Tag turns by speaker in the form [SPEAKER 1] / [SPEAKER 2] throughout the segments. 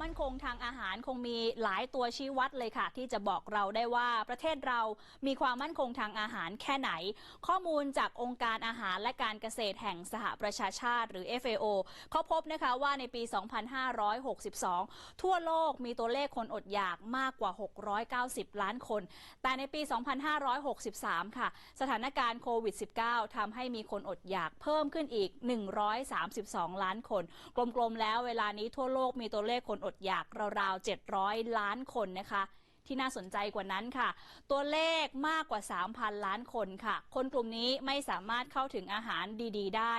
[SPEAKER 1] มมั่นคงทางอาหารคงมีหลายตัวชี้วัดเลยค่ะ ที่จะบอกเราได้ว่าประเทศเรามีความมั่นคงทางอาหารแค่ไหน ข้อมูลจากองค์การอาหารและการเกษตรแห่งสหประชาชาติหรือ FAO เขาพบนะคะว่าในปี 2562 ทั่วโลกมีตัวเลขคนอดอยากมากกว่า 690 ล้านคน แต่ในปี 2563 ค่ะ สถานการณ์โควิด -19 ทำให้มีคนอดอยากเพิ่มขึ้นอีก 132 ล้านคน กลมๆแล้วเวลานี้ทั่วโลกมีตัวเลขคนอดอยากราวๆ700 ล้านคนนะคะ ที่น่าสนใจกว่านั้นค่ะ ตัวเลขมากกว่า 3,000 ล้านคนค่ะ คนกลุ่มนี้ไม่สามารถเข้าถึงอาหารดี ๆ ได้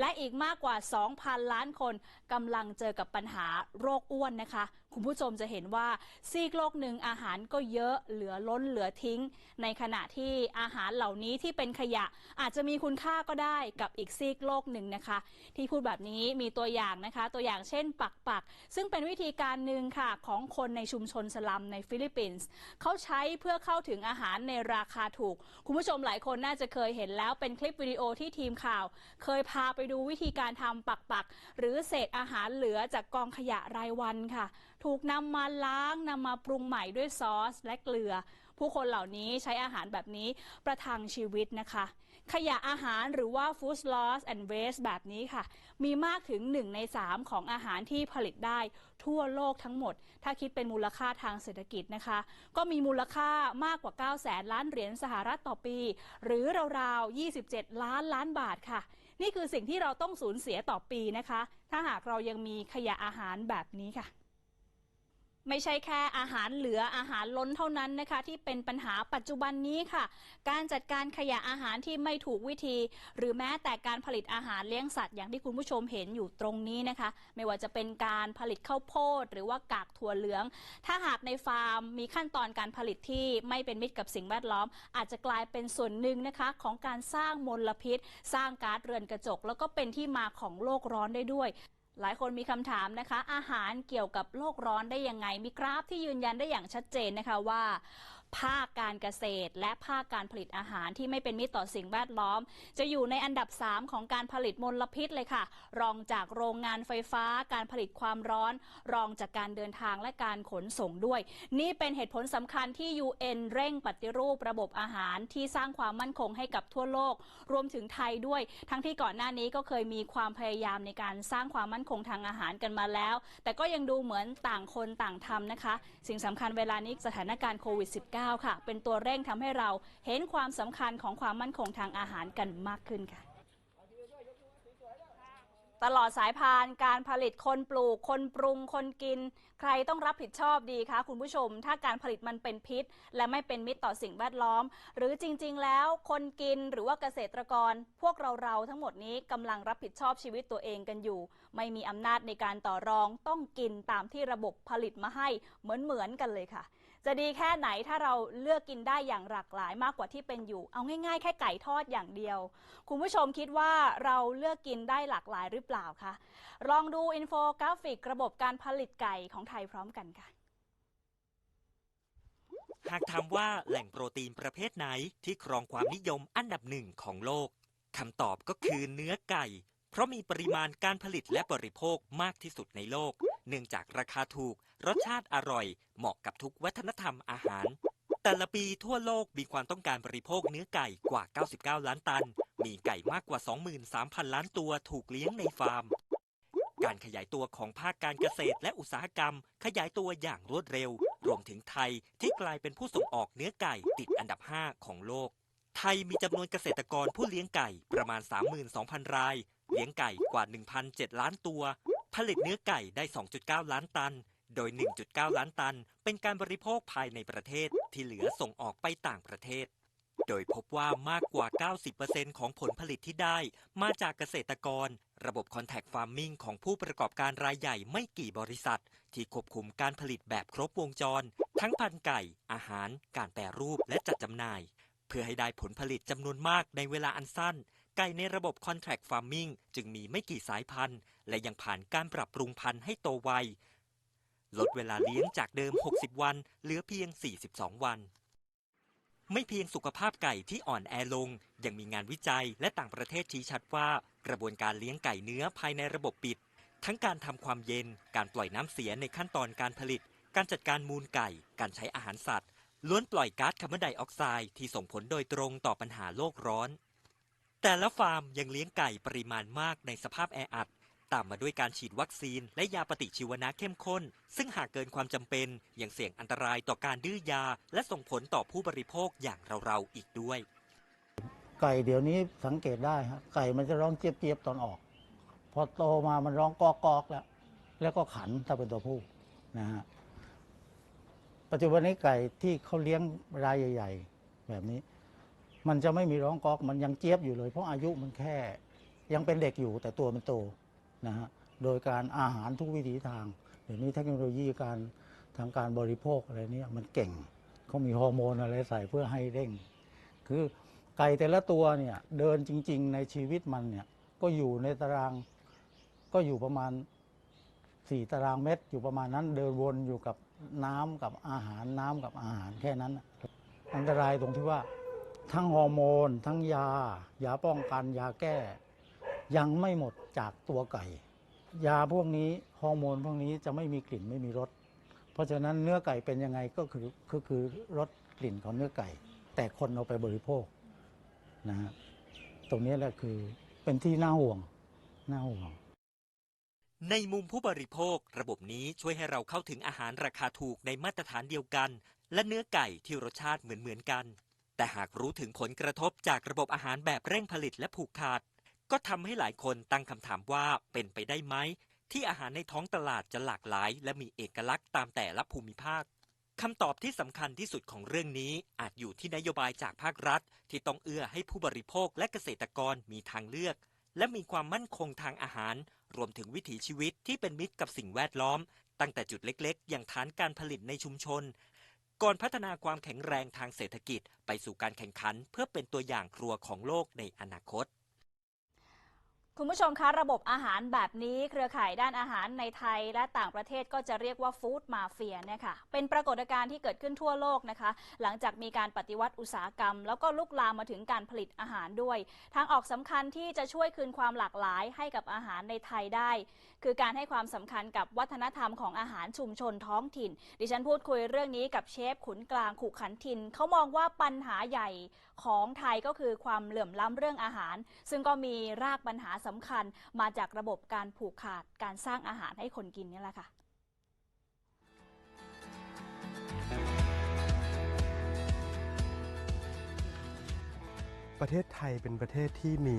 [SPEAKER 1] และอีกมากกว่า 2,000 ล้านคนกำลังเจอกับปัญหาโรคอ้วนนะคะ คุณผู้ชมจะเห็นว่าซีกโลกหนึ่งอาหารก็เยอะเหลือล้นเหลือทิ้ง ในขณะที่อาหารเหล่านี้ที่เป็นขยะ อาจจะมีคุณค่าก็ได้กับอีกซีกโลกหนึ่งนะคะ ที่พูดแบบนี้มีตัวอย่างนะคะ ตัวอย่างเช่นปักปักซึ่งเป็นวิธีการหนึ่งค่ะของคนในชุมชนสลัมในฟิลิปปินสเขาใช้เพื่อเข้าถึงอาหารในราคาถูก คุณผู้ชมหลายคนน่าจะเคยเห็นแล้วเป็นคลิปวิดีโอที่ทีมข่าว เคยพาไปดูวิธีการทำปักปัก หรือเศษอาหารเหลือจากกองขยะรายวันค่ะ ถูกนำมาล้างนำมาปรุงใหม่ด้วยซอสและเกลือ ผู้คนเหล่านี้ใช้อาหารแบบนี้ประทังชีวิตนะคะ ขยะอาหารหรือว่า food loss and waste แบบนี้ค่ะ มีมากถึง 1 ใน 3 ของอาหารที่ผลิตได้ทั่วโลกทั้งหมด ถ้าคิดเป็นมูลค่าทางเศรษฐกิจนะคะ ก็มีมูลค่ามากกว่า9แสนล้านเหรียญสหรัฐต่อปี หรือราวๆ 27 ล้านล้านบาทค่ะ นี่คือสิ่งที่เราต้องสูญเสียต่อปีนะคะ ถ้าหากเรายังมีขยะอาหารแบบนี้ค่ะ ไม่ใช่แค่อาหารเหลืออาหารล้นเท่านั้นนะคะ ที่เป็นปัญหาปัจจุบันนี้ค่ะ การจัดการขยะอาหารที่ไม่ถูกวิธี หรือแม้แต่การผลิตอาหารเลี้ยงสัตว์อย่างที่คุณผู้ชมเห็นอยู่ตรงนี้นะคะ ไม่ว่าจะเป็นการผลิตข้าวโพด หรือว่ากากถั่วเหลือง ถ้าหากในฟาร์มมีขั้นตอนการผลิตที่ไม่เป็นมิตรกับสิ่งแวดล้อม อาจจะกลายเป็นส่วนหนึ่งนะคะของการสร้างมลพิษ สร้างก๊าซเรือนกระจก แล้วก็เป็นที่มาของโลกร้อนได้ด้วย หลายคนมีคำถามนะคะ อาหารเกี่ยวกับโลกร้อนได้ยังไง มีกราฟที่ยืนยันได้อย่างชัดเจนนะคะว่า ภาคการเกษตร และภาคการผลิตอาหารที่ไม่เป็นมิตรต่อสิ่งแวดล้อม จะอยู่ในอันดับ 3 ของการผลิตมลพิษเลยค่ะ รองจากโรงงานไฟฟ้า การผลิตความร้อน รองจากการเดินทางและการขนส่งด้วย นี่เป็นเหตุผลสำคัญที่ UN เร่งปฏิรูประบบอาหารที่สร้างความมั่นคงให้กับทั่วโลก รวมถึงไทยด้วย ทั้งที่ก่อนหน้านี้ก็เคยมีความพยายามในการสร้างความมั่นคงทางอาหารกันมาแล้ว แต่ก็ยังดูเหมือนต่างคนต่างทำนะคะ สิ่งสำคัญเวลานี้สถานการณ์โควิด -19 9 ค่ะ เป็นตัวเร่งทำให้เราเห็นความสำคัญของความมั่นคงทางอาหารกันมากขึ้นค่ะตลอดสายพานการผลิตคนปลูก คนปรุงคนกิน ใครต้องรับผิดชอบดีคะคุณผู้ชม ถ้าการผลิตมันเป็นพิษ และไม่เป็นมิตรต่อสิ่งแวดล้อม หรือจริง ๆ แล้วคนกินหรือว่าเกษตรกร พวกเราเราๆทั้งหมดนี้กำลังรับผิดชอบชีวิตตัวเองกันอยู่ ไม่มีอำนาจในการต่อรองต้องกินตามที่ระบบผลิตมาให้เหมือนๆกันเลยค่ะ จะดีแค่ไหนถ้าเราเลือกกินได้อย่างหลากหลายมากกว่าที่เป็นอยู่ เอาง่ายๆ แค่ไก่ทอดอย่างเดียว คุณผู้ชมคิดว่าเราเลือกกินได้หลากหลายหรือเปล่าคะลองดูอินโฟกราฟิกระบบการผลิตไก่ของไทยพร้อมกันค่ะ
[SPEAKER 2] หากถามว่าแหล่งโปรตีนประเภทไหนที่ครองความนิยมอันดับหนึ่งของโลกคำตอบก็คือเนื้อไก่ เพราะมีปริมาณการผลิตและบริโภคมากที่สุดในโลก เนื่องจากราคาถูก รสชาติอร่อย เหมาะกับทุกวัฒนธรรมอาหาร แต่ละปีทั่วโลกมีความต้องการบริโภคเนื้อไก่กว่า 99 ล้านตัน มีไก่มากกว่า 23,000 ล้านตัวถูกเลี้ยงในฟาร์ม การขยายตัวของภาคการเกษตรและอุตสาหกรรม ขยายตัวอย่างรวดเร็ว รวมถึงไทยที่กลายเป็นผู้ส่งออกเนื้อไก่ติดอันดับ 5 ของโลก ไทยมีจำนวนเกษตรกรผู้เลี้ยงไก่ประมาณ 32,000 ราย เลี้ยงไก่กว่า 1,007 ล้านตัว ผลิตเนื้อไก่ได้ 2.9 ล้านตัน โดย 1.9 ล้านตัน เป็นการบริโภคภายในประเทศที่เหลือส่งออกไปต่างประเทศ โดยพบว่ามากกว่า 90%ของผลผลิตที่ได้ มาจากเกษตรกร ระบบ Contact Farming ของผู้ประกอบการรายใหญ่ไม่กี่บริษัท ที่ควบคุมการผลิตแบบครบวงจร ทั้งพันไก่ อาหาร การแปรรูปและจัดจำหน่าย เพื่อให้ได้ผลผลิตจำนวนมากในเวลาอันสั้น ไก่ในระบบ Contract Farming จึงมีไม่กี่สายพันธุ์ และยังผ่านการปรับปรุงพันธุ์ให้โตไว ลดเวลาเลี้ยงจากเดิม 60 วัน เหลือเพียง 42 วัน ไม่เพียงสุขภาพไก่ที่อ่อนแอลง ยังมีงานวิจัยและต่างประเทศชี้ชัดว่า กระบวนการเลี้ยงไก่เนื้อภายในระบบปิด ทั้งการทำความเย็น การปล่อยน้ำเสียในขั้นตอนการผลิต การจัดการมูลไก่ การใช้อาหารสัตว์ล้วนปล่อยก๊าซคาร์บอนไดออกไซด์ที่ส่งผลโดยตรงต่อปัญหาโลกร้อน แต่ละฟาร์มยังเลี้ยงไก่ปริมาณมากในสภาพแออัด ตามมาด้วยการฉีดวัคซีนและยาปฏิชีวนะเข้มข้น ซึ่งหากเกินความจำเป็น ยังเสี่ยงอันตรายต่อการดื้อยา และส่งผลต่อผู้บริโภคอย่างเราๆอีกด้วย
[SPEAKER 3] ไก่เดี๋ยวนี้สังเกตได้ฮะไก่มันจะร้องเจี๊ยบๆตอนออก พอโตมามันร้องกอกๆแล้วแล้วก็ขันถ้าเป็นตัวผู้นะฮะปัจจุบันนี้ไก่ที่เขาเลี้ยงรายใหญ่ ๆ แบบนี้ มันจะไม่มีร้องกอกมันยังเจี๊ยบอยู่เลย เพราะอายุมันแค่ ยังเป็นเด็กอยู่แต่ตัวมันโตนะฮะโดยการอาหารทุกวิถีทาง เดี๋ยวนี้เทคโนโลยีการทางการบริโภคอะไรนี่มันเก่งเขามีฮอร์โมนอะไรใส่เพื่อให้เร่ง คือไก่แต่ละตัวเนี่ยเดินจริง ๆ ในชีวิตมันเนี่ยก็อยู่ในตารางก็อยู่ประมาณสี่ตารางเมตรอยู่ประมาณนั้นเดินวนอยู่กับน้ำกับอาหารน้ำกับอาหารแค่นั้น อันตรายตรงที่ว่า ทั้งฮอร์โมน ทั้งยา ยาป้องกันยาแก้ ยังไม่หมดจากตัวไก่ ยาพวกนี้ฮอร์โมนพวกนี้จะไม่มีกลิ่นไม่มีรสเพราะฉะนั้นเนื้อไก่เป็นยังไงก็คือก็คือรสกลิ่นของเนื้อไก่ แต่คนเอาไปบริโภคนะฮะตรงนี้แหละคือเป็นที่น่าห่วงน่าห่วง
[SPEAKER 2] ในมุมผู้บริโภค ระบบนี้ช่วยให้เราเข้าถึงอาหารราคาถูกในมาตรฐานเดียวกัน และเนื้อไก่ที่รสชาติเหมือนเหมือนกัน แต่หากรู้ถึงผลกระทบจากระบบอาหารแบบเร่งผลิตและผูกขาด ก็ทำให้หลายคนตั้งคำถามว่าเป็นไปได้ไหม ที่อาหารในท้องตลาดจะหลากหลาย และมีเอกลักษณ์ตามแต่ละภูมิภาคคำตอบที่สำคัญที่สุดของเรื่องนี้อาจอยู่ที่นโยบายจากภาครัฐ ที่ต้องเอื้อให้ผู้บริโภคและเกษตรกรมีทางเลือก และมีความมั่นคงทางอาหาร รวมถึงวิถีชีวิตที่เป็นมิตรกับสิ่งแวดล้อม ตั้งแต่จุดเล็กๆ อย่างฐานการผลิตในชุมชน ก่อนพัฒนาความแข็งแรงทางเศรษฐกิจไปสู่การแข่งขันเพื่อเป็นตัวอย่างครัวของโลกในอนาคต
[SPEAKER 1] คุณผู้ชมคะระบบอาหารแบบนี้เครือข่ายด้านอาหารในไทยและต่างประเทศก็จะเรียกว่าฟู้ดมาเฟียเนี่ยค่ะเป็นปรากฏการณ์ที่เกิดขึ้นทั่วโลกนะคะ หลังจากมีการปฏิวัติอุตสาหกรรม แล้วก็ลุกลามมาถึงการผลิตอาหารด้วย ทางออกสำคัญที่จะช่วยคืนความหลากหลายให้กับอาหารในไทยได้ คือการให้ความสำคัญกับวัฒนธรรมของอาหารชุมชนท้องถิ่น ดิฉันพูดคุยเรื่องนี้กับเชฟขุนกลางขุขันทินเขามองว่าปัญหาใหญ่ ของไทยก็คือความเหลื่อมล้ำเรื่องอาหาร ซึ่งก็มีรากปัญหาสำคัญมาจากระบบการผูกขาดการสร้างอาหารให้คนกินนี่แหละค่ะ
[SPEAKER 4] ประเทศไทยเป็นประเทศที่มี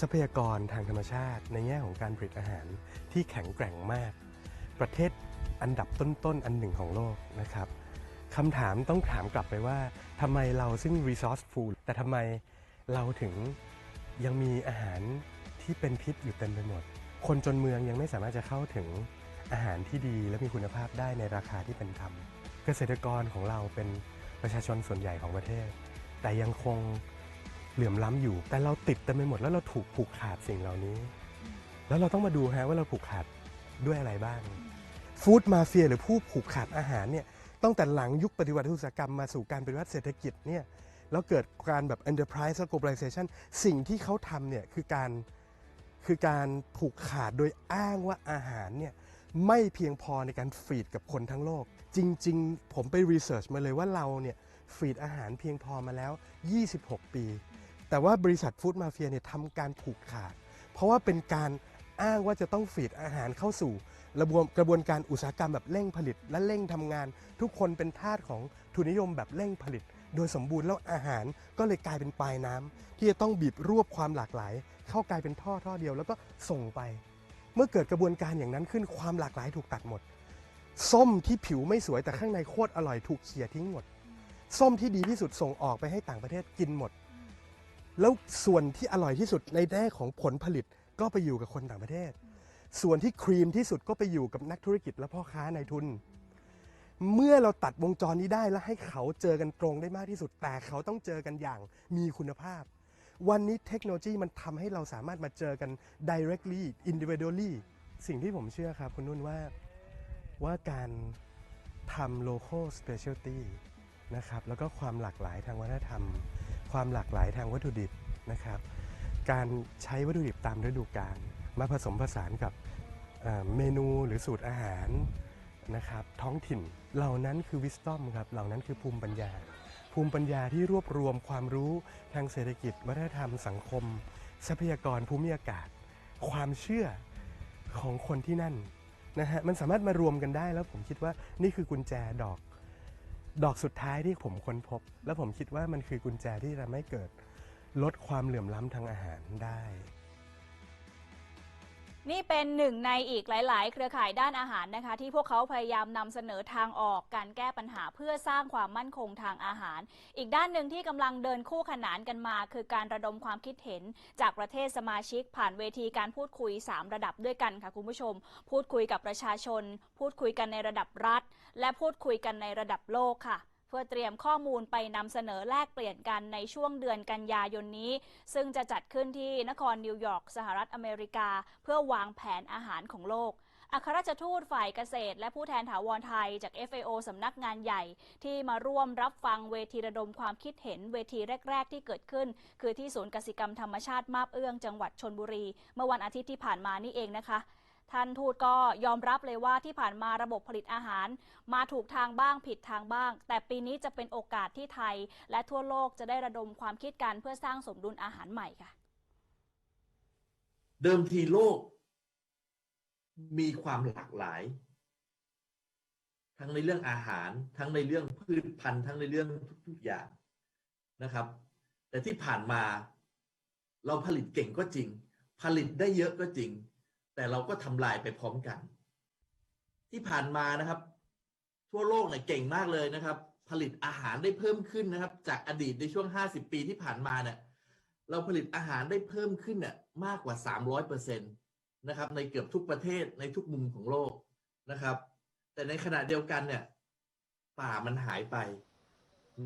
[SPEAKER 4] ทรัพยากรทางธรรมชาติ ในแง่ของการผลิตอาหารที่แข็งแกร่งมาก ประเทศอันดับต้นๆ อันหนึ่งของโลกนะครับ คำถามต้องถามกลับไปว่าทำไมเราซึ่ง resourceful แต่ทำไมเราถึงยังมีอาหารที่เป็นพิษอยู่เต็มไปหมด คนจนเมืองยังไม่สามารถจะเข้าถึงอาหารที่ดีและมีคุณภาพได้ในราคาที่เป็นธรรม เกษตรกรของเราเป็นประชาชนส่วนใหญ่ของประเทศ แต่ยังคงเหลื่อมล้ำอยู่ แต่เราติดเต็มไปหมดแล้วเราถูกผูกขาดสิ่งเหล่านี้ แล้วเราต้องมาดูฮะว่าเราผูกขาดด้วยอะไรบ้าง ฟู้ดมาเฟียหรือผู้ผูกขาดอาหารเนี่ย ตั้งแต่หลังยุคปฏิวัติอุตสาหกรรมมาสู่การปฏิวัติเศรษฐกิจเนี่ยแล้วเกิดการแบบ enterprise และ globalization สิ่งที่เขาทำเนี่ยคือการคือการผูกขาดโดยอ้างว่าอาหารเนี่ยไม่เพียงพอในการฟีดกับคนทั้งโลก จริง ๆ ผมไปรีเสิร์ชมาเลยว่าเราเนี่ยฟีดอาหารเพียงพอมาแล้ว 26 ปี แต่ว่าบริษัทฟู้ดมาเฟียเนี่ยทำการผูกขาด เพราะว่าเป็นการอ้างว่าจะต้องฟีดอาหารเข้าสู่ ระบวนกระบวนการอุตสาหกรรมแบบเร่งผลิต และเร่งทำงาน ทุกคนเป็นทาสของทุนนิยมแบบเร่งผลิต โดยสมบูรณ์แล้วอาหารก็เลยกลายเป็นปลายน้ำที่จะต้องบีบรวบความหลากหลาย เข้ากลายเป็นท่อท่อเดียวแล้วก็ส่งไป เมื่อเกิดกระบวนการอย่างนั้นขึ้นความหลากหลายถูกตัดหมด ส้มที่ผิวไม่สวยแต่ข้างในโคตรอร่อยถูกเขี่ยทิ้งหมด ส้มที่ดีที่สุดส่งออกไปให้ต่างประเทศกินหมด แล้วส่วนที่อร่อยที่สุดในแง่ของผลผลิตก็ไปอยู่กับคนต่างประเทศ ส่วนที่ครีมที่สุดก็ไปอยู่กับนักธุรกิจและพ่อค้าในทุน เมื่อเราตัดวงจรนี้ได้แล้วให้เขาเจอกันตรงได้มากที่สุด แต่เขาต้องเจอกันอย่างมีคุณภาพ วันนี้เทคโนโลยีมันทำให้เราสามารถมาเจอกัน directly individually สิ่งที่ผมเชื่อครับคุณนุ่นว่าว่าการทำ local specialty นะครับแล้วก็ความหลากหลายทางวัฒนธรรม ความหลากหลายทางวัตถุดิบนะครับ การใช้วัตถุดิบตามฤดูกาล มาผสมผสานกับเมนูหรือสูตรอาหารนะครับท้องถิ่นเหล่านั้นคือ wisdom ครับเหล่านั้นคือภูมิปัญญา ภูมิปัญญาที่รวบรวมความรู้ทางเศรษฐกิจ วัฒนธรรมสังคม ทรัพยากรภูมิอากาศ ความเชื่อของคนที่นั่นนะฮะมันสามารถมารวมกันได้แล้วผมคิดว่านี่คือกุญแจดอก ดอกสุดท้ายที่ผมค้นพบ แล้วผมคิดว่ามันคือกุญแจที่ทำให้เกิด ลดความเหลื่อมล้ำทางอาหารได้
[SPEAKER 1] นี่เป็นหนึ่งในอีกหลาย ๆ เครือข่ายด้านอาหารนะคะ ที่พวกเขาพยายามนำเสนอทางออกการแก้ปัญหาเพื่อสร้างความมั่นคงทางอาหาร อีกด้านหนึ่งที่กำลังเดินคู่ขนานกันมา คือการระดมความคิดเห็น จากประเทศสมาชิก ผ่านเวทีการพูดคุย 3 ระดับด้วยกันค่ะคุณผู้ชม พูดคุยกับประชาชน พูดคุยกันในระดับรัฐ และพูดคุยกันในระดับโลกค่ะ พื่อเตรียมข้อมูลไปนำเสนอแลกเปลี่ยนกันในช่วงเดือนกันยายนนี้ ซึ่งจะจัดขึ้นที่นครนิวยอร์กสหรัฐอเมริกา เพื่อวางแผนอาหารของโลกอัครราชทูตฝ่ายเกษตร และผู้แทนถาวรไทยจาก FAO สำนักงานใหญ่ ที่มาร่วมรับฟังเวทีระดมความคิดเห็นเวทีแรก ๆ ที่เกิดขึ้น คือที่ศูนย์กสิกรรมธรรมชาติมาบเอื้องจังหวัดชนบุรี เมื่อวันอาทิตย์ที่ผ่านมานี่เองนะคะ ท่านทูตก็ยอมรับเลยว่าที่ผ่านมาระบบผลิตอาหาร มาถูกทางบ้างผิดทางบ้าง แต่ปีนี้จะเป็นโอกาสที่ไทย และทั่วโลกจะได้ระดมความคิดกันเพื่อสร้างสมดุลอาหารใหม่ค่ะ
[SPEAKER 5] เดิมทีโลก มีความหลากหลาย ทั้งในเรื่องอาหาร ทั้งในเรื่องพืชพันธุ์ทั้งในเรื่องทุกๆอย่างนะครับ แต่ที่ผ่านมา เราผลิตเก่งก็จริง ผลิตได้เยอะก็จริง แต่เราก็ทำลายไปพร้อมกัน ที่ผ่านมานะครับ ทั่วโลกเนี่ยเก่งมากเลยนะครับ ผลิตอาหารได้เพิ่มขึ้นนะครับ จากอดีตในช่วง 50 ปีที่ผ่านมาเนี่ยเราผลิตอาหารได้เพิ่มขึ้นเนี่ยมากกว่า 300เปอร์เซ็นตนะครับ ในเกือบทุกประเทศในทุกมุมของโลกนะครับ แต่ในขณะเดียวกันเนี่ย ป่ามันหายไป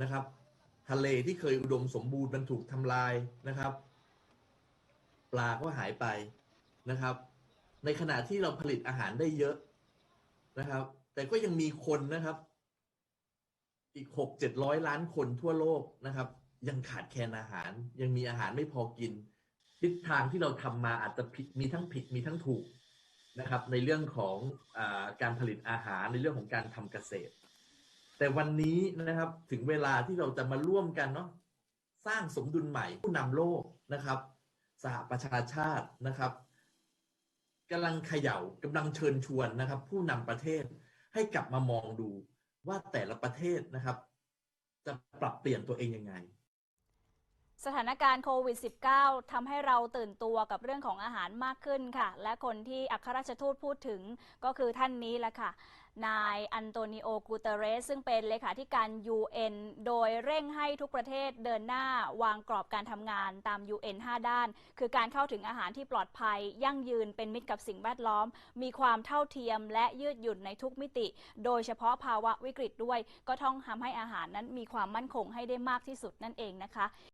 [SPEAKER 5] นะครับ ทะเลที่เคยอุดมสมบูรณ์มันถูกทำลายนะครับ ปลาก็หายไปนะครับ ในขณะที่เราผลิตอาหารได้เยอะนะครับ แต่ก็ยังมีคนนะครับ อีกหกเจ็ดร้อยล้านคนทั่วโลกนะครับ ยังขาดแคลนอาหาร ยังมีอาหารไม่พอกินทิศทางที่เราทำมาอาจจะผิดมีทั้งผิดมีทั้งถูกนะครับ ในเรื่องของอการผลิตอาหารในเรื่องของการทำเกษตร แต่วันนี้นะครับถึงเวลาที่เราจะมาร่วมกันเนาะสร้างสมดุลใหม่ผู้นำโลกนะครับ สหประชาชาตินะครับ กำลังเขย่ากำลังเชิญชวนนะครับ ผู้นำประเทศให้กลับมามองดูว่าแต่ละประเทศนะครับ จะปรับเปลี่ยนตัวเองยังไง
[SPEAKER 1] สถานการณ์โควิด -19 ทำให้เราตื่นตัวกับเรื่องของอาหารมากขึ้นค่ะ และคนที่อัครราชทูตพูดถึงก็คือท่านนี้แหละค่ะ นายอันโตนิโอ กูเตเรส ซึ่งเป็นเลขาธิการ UN โดยเร่งให้ทุกประเทศเดินหน้าวางกรอบการทำงานตาม UN 5 ด้าน คือการเข้าถึงอาหารที่ปลอดภัย ยั่งยืนเป็นมิตรกับสิ่งแวดล้อม มีความเท่าเทียมและยืดหยุ่นในทุกมิติ โดยเฉพาะภาวะวิกฤตด้วย ก็ต้องทำให้อาหารนั้นมีความมั่นคงให้ได้มากที่สุดนั่นเองนะคะ